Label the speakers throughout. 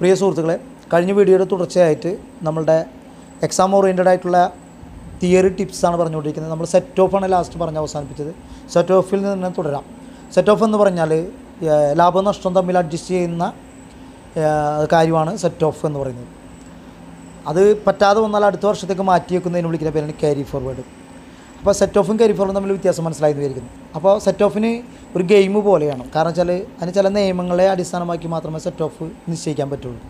Speaker 1: പ്രിയ സുഹൃത്തുക്കളെ കഴിഞ്ഞ വീഡിയോയുടെ തുടർച്ചയായിട്ട് നമ്മളുടെ എക്സാം ഓറിയന്റഡ് ആയിട്ടുള്ള തിയറി ടിപ്സാണ് പറഞ്ഞുകൊണ്ടിരിക്കുന്നത്. നമ്മൾ സെറ്റ് ഓഫാണ് ലാസ്റ്റ് പറഞ്ഞ് അവസാനിപ്പിച്ചത്. സെറ്റ് ഓഫിൽ നിന്ന് തുടരാം. സെറ്റ് ഓഫ് എന്ന് പറഞ്ഞാൽ ലാഭനഷ്ടം ലാഭം നഷ്ടം തമ്മിൽ അഡ്ജസ്റ്റ് ചെയ്യുന്ന കാര്യമാണ് സെറ്റ് ഓഫ് എന്ന് പറയുന്നത്. അത് പറ്റാതെ വന്നാൽ അടുത്ത വർഷത്തേക്ക് മാറ്റി വെക്കുന്നതിന് വിളിക്കുന്ന പേരാണ് ക്യാരി ഫോർവേഡ് അപ്പോൾ സെറ്റ് ഓഫും കരി ഫോറും തമ്മിൽ വ്യത്യാസം മനസ്സിലായെന്ന് വിചാരിക്കുന്നു. അപ്പോൾ സെറ്റ് ഓഫിന് ഒരു ഗെയിം പോലെയാണ്. കാരണം വെച്ചാൽ അതിന് ചില നിയമങ്ങളെ അടിസ്ഥാനമാക്കി മാത്രമേ സെറ്റ് ഓഫ് നിശ്ചയിക്കാൻ പറ്റുള്ളൂ.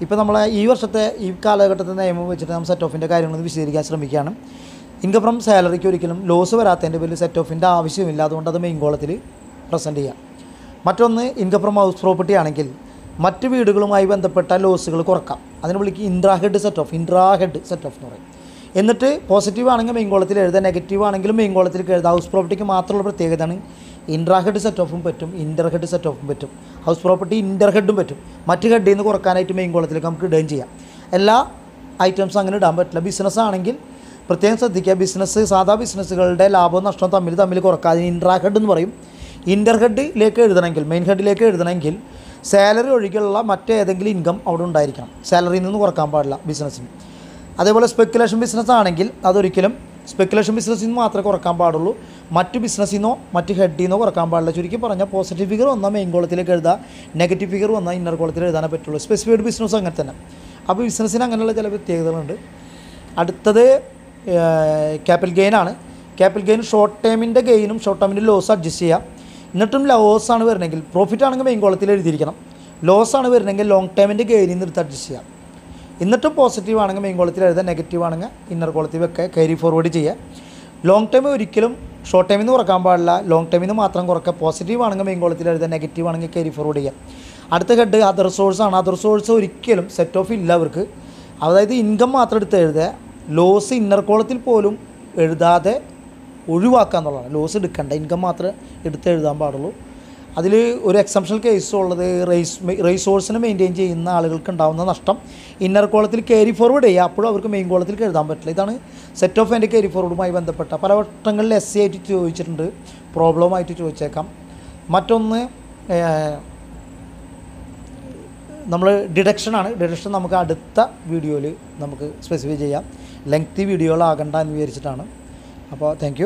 Speaker 1: ഇപ്പോൾ നമ്മൾ ഈ വർഷത്തെ ഈ കാലഘട്ടത്തെ നിയമം വെച്ചിട്ട് നമ്മൾ സെറ്റ് ഓഫിന്റെ കാര്യങ്ങൾ വിശദീകരിക്കാൻ ശ്രമിക്കുകയാണ്. ഇൻകം ഫ്രം സാലറിക്ക് ഒരിക്കലും ലോസ് വരാത്തതിന്റെ പേരിൽ സെറ്റ് ഓഫിന്റെ ആവശ്യമില്ല. അതുകൊണ്ട് അത് മെയിൻ കോളത്തിൽ പ്രസന്റ് ചെയ്യാം. മറ്റൊന്ന് ഇൻകം ഫ്രം ഹൗസ് പ്രോപ്പർട്ടി ആണെങ്കിൽ മറ്റ് വീടുകളുമായി ബന്ധപ്പെട്ട ലോസുകൾ കുറക്കാം. അതിന് വിളിക്കും intra head set off intra head set off എന്ന് പറയും. എന്നിട്ട് പോസിറ്റീവ് ആണെങ്കിൽ മെയിൻ കോളത്തിൽ എഴുതാം നെഗറ്റീവ് ആണെങ്കിലും മെയിൻ കോളത്തിൽ എഴുതാം ഹൗസ് പ്രോപ്പർട്ടിക്ക് മാത്രമുള്ള പ്രത്യേകതയാണ്. ഇൻട്രാ ഹെഡ് സെറ്റ് ഓഫും പറ്റും ഇന്റർഹെഡ് സെറ്റ് ഓഫും പറ്റും. ഹൗസ് പ്രോപ്പർട്ടി ഇന്റർഹെഡും പറ്റും. മറ്റ് ഹെഡിൽ നിന്ന് കുറക്കാനായിട്ട് മെയിൻ കോളത്തിലേക്ക് നമുക്ക് ഇടുകയും ചെയ്യാം. എല്ലാ ഐറ്റംസും അങ്ങനെ ഇടാൻ പറ്റില്ല. ബിസിനസ് ആണെങ്കിൽ പ്രത്യേകം ശ്രദ്ധിക്കുക. ബിസിനസ് സാധാ ബിസിനസ്സുകളുടെ ലാഭവും നഷ്ടവും തമ്മിൽ തമ്മിൽ കുറക്കാതെ ഇൻട്രാഹെഡ് എന്ന് പറയും. ഇന്റർഹെഡിലേക്ക് എഴുതണമെങ്കിൽ മെയിൻ ഹെഡിലേക്ക് എഴുതണമെങ്കിൽ സാലറി ഒഴികെയുള്ള മറ്റേതെങ്കിലും ഇൻകം അവിടെ ഉണ്ടായിരിക്കണം. സാലറിയിൽ നിന്ന് കുറയ്ക്കാൻ പാടില്ല ബിസിനസ്സിന് അതേപോലെ സ്പെക്കുലേഷൻ ബിസിനസ് ആണെങ്കിൽ അതൊരിക്കലും സ്പെക്കുലേഷൻ ബിസിനസ്സിൽ നിന്ന് മാത്രമേ കുറയ്ക്കാൻ പാടുള്ളൂ. മറ്റ് ബിസിനസ്സിൽ നിന്നോ മറ്റ് ഹെഡിൽ നിന്നോ കുറയ്ക്കാൻ പാടില്ല. ചുരുക്കി പറഞ്ഞാൽ പോസിറ്റീവ് ഫിഗർ വന്നാൽ മെയിൻ കോളത്തിലേക്ക് എഴുതാം. നെഗറ്റീവ് ഫിഗർ വന്നാൽ ഇന്നർ കോളത്തിൽ എഴുതാനേ പറ്റുള്ളൂ. സ്പെസിഫൈഡ് ബിസിനസ് അങ്ങനെ തന്നെ. അപ്പോൾ ബിസിനസ്സിന് അങ്ങനെയുള്ള ചില പ്രത്യേകതകളുണ്ട്. അടുത്തത് ക്യാപിറ്റൽ ഗെയിൻ ആണ്. ക്യാപിറ്റൽ ഗെയിൻ ഷോർട്ട് ടേമിന്റെ ഗെയിനും ഷോർട്ട് ടേമിന്റെ ലോസ് അഡ്ജസ്റ്റ് ചെയ്യാം. എന്നിട്ടും ലോസ് ആണ് വരണമെങ്കിൽ പ്രോഫിറ്റ് ആണെങ്കിൽ മെയിൻ കോളത്തിൽ എഴുതിയിരിക്കണം. ലോസ് ആണ് വരണമെങ്കിൽ ലോങ് ടേമിന്റെ ഗെയിനിൽ നിന്ന് എടുത്ത് അഡ്ജസ്റ്റ് ചെയ്യാം. എന്നിട്ടും പോസിറ്റീവ് ആണെങ്കിൽ മെയിൻ കോളത്തിൽ എഴുതാം നെഗറ്റീവ് ആണെങ്കിൽ ഇന്നർ കോളത്തിൽ വെക്കുക കയറി ഫോർവേഡ് ചെയ്യുക. ലോങ് ടൈം ഒരിക്കലും ഷോർട്ട് ടൈമിൽ നിന്ന് കുറയ്ക്കാൻ പാടില്ല. ലോങ് ടൈമിൽ നിന്ന് മാത്രം കുറക്കുക. പോസിറ്റീവ് ആണെങ്കിൽ മെയിൻ കോളത്തിൽ എഴുതാം നെഗറ്റീവ് ആണെങ്കിൽ കയറി ഫോർവേഡ് ചെയ്യുക. അടുത്ത ഹെഡ് അതർ സോഴ്സ് ആണ്. അതർ സോഴ്സ് ഒരിക്കലും സെറ്റ് ഓഫ് ഇല്ല അവർക്ക്. അതായത് ഇൻകം മാത്രം എടുത്ത് എഴുതുക. ലോസ് ഇന്നർ കോളത്തിൽ പോലും എഴുതാതെ ഒഴിവാക്കുക എന്നുള്ളതാണ്. ലോസ് എടുക്കേണ്ട. ഇൻകം മാത്രമേ എടുത്ത് എഴുതാൻ പാടുള്ളൂ. അതിൽ ഒരു എക്സംഷണൽ കേസ് ഉള്ളത് റേസ് റേസ് സോഴ്സിനെ മെയിന്റെയിൻ ചെയ്യുന്ന ആളുകൾക്ക് ഉണ്ടാകുന്ന നഷ്ടം. ഇന്നർ കോളത്തിൽ ക്യാരി ഫോർവേഡ് ചെയ്യുക അപ്പോഴും അവർക്ക് മെയിൻ കോളത്തിൽ എഴുതാൻ പറ്റില്ല. ഇതാണ് സെറ്റ് ഓഫ് എന്റെ ക്യാരി ഫോർവേഡുമായി ബന്ധപ്പെട്ട പല വട്ടങ്ങളിൽ എസ് ആയിട്ട് ചോദിച്ചിട്ടുണ്ട്. പ്രോബ്ലമായിട്ട് ചോദിച്ചേക്കാം. മറ്റൊന്ന് നമ്മൾ ഡിഡക്ഷനാണ് ഡിഡക്ഷൻ നമുക്ക് അടുത്ത വീഡിയോയിൽ നമുക്ക് സ്പെസിഫൈ ചെയ്യാം. ലെങ്തി വീഡിയോകളാകണ്ട എന്ന് വിചാരിച്ചിട്ടാണ്. അപ്പോൾ താങ്ക്